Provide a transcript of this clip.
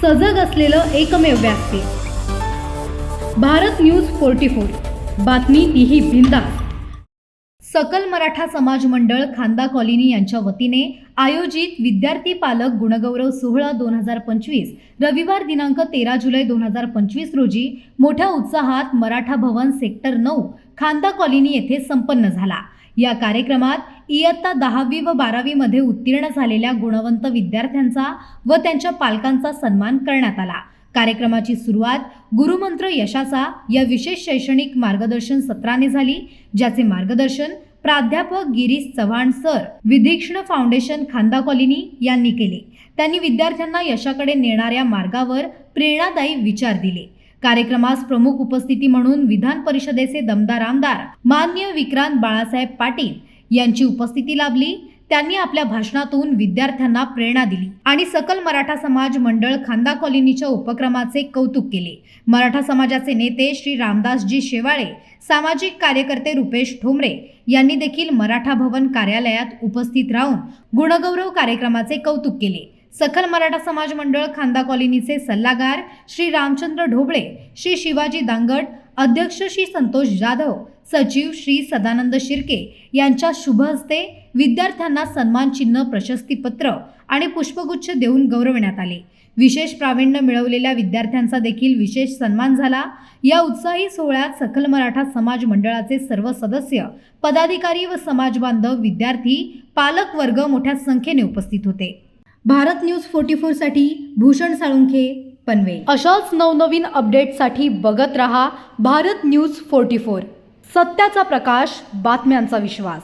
सजग असलेलं एकमेव व्यासपीठ भारत न्यूज फोर्टी फोर. बातमी तीही बिंदा सकल मराठा समाज मंडळ खांदा कॉलनी यांच्या वतीने आयोजित विद्यार्थी पालक गुणगौरव सोहळा दोन हजार पंचवीस रविवार दिनांक तेरा जुलै दोन हजार पंचवीस रोजी मोठ्या उत्साहात मराठा भवन सेक्टर नऊ खांदा कॉलनी येथे संपन्न झाला. या कार्यक्रमात इयत्ता दहावी व बारावीमध्ये उत्तीर्ण झालेल्या गुणवंत विद्यार्थ्यांचा व त्यांच्या पालकांचा सन्मान करण्यात आला. कार्यक्रमाची सुरुवात गुरुमंत्र यशाचा या विशेष शैक्षणिक मार्गदर्शन सत्राने झाली ज्याचे मार्गदर्शन प्राध्यापक Girish Chavan sir Vidhikshan foundation Khanda colony यांनी केले. त्यांनी विद्यार्थ्यांना यशाकडे नेणाऱ्या मार्गावर प्रेरणादायी विचार दिले. कार्यक्रमास प्रमुख उपस्थिती म्हणून विधान परिषदेचे दमदार आमदार मान्य विक्रांत बाळासाहेब पाटील यांची उपस्थिती लाभली. त्यांनी आपल्या भाषणातून विद्यार्थ्यांना प्रेरणा दिली आणि सकल मराठा समाज मंडळ खांदा कॉलनीच्या उपक्रमाचे कौतुक केले. मराठा समाजाचे नेते श्री रामदासजी शेवाळे सामाजिक कार्यकर्ते रुपेश ठोंबरे यांनी देखील मराठा भवन कार्यालयात उपस्थित राहून गुणगौरव कार्यक्रमाचे कौतुक केले. सखल मराठा समाज मंडळ खांदा कॉलनीचे सल्लागार श्री रामचंद्र ढोबळे श्री शिवाजी दांगट अध्यक्ष श्री संतोष जाधव सचिव श्री सदानंद शिर्के यांच्या शुभ हस्ते विद्यार्थ्यांना सन्मान चिन्ह प्रशस्तीपत्र आणि पुष्पगुच्छ देऊन गौरवण्यात आले. विशेष प्रावीण्य मिळवलेल्या विद्यार्थ्यांचा देखील विशेष सन्मान झाला. या उत्साही सोहळ्यात सकल मराठा समाज मंडळाचे सर्व सदस्य पदाधिकारी व समाज बांधव विद्यार्थी पालक वर्ग मोठ्या संख्येने उपस्थित होते. भारत न्यूज फोर्टी फोरसाठी भूषण साळुंखे पनवेल. अशाच नवनवीन अपडेटसाठी बघत रहा भारत न्यूज फोर्टी फोर. सत्याचा प्रकाश बातम्यांचा विश्वास.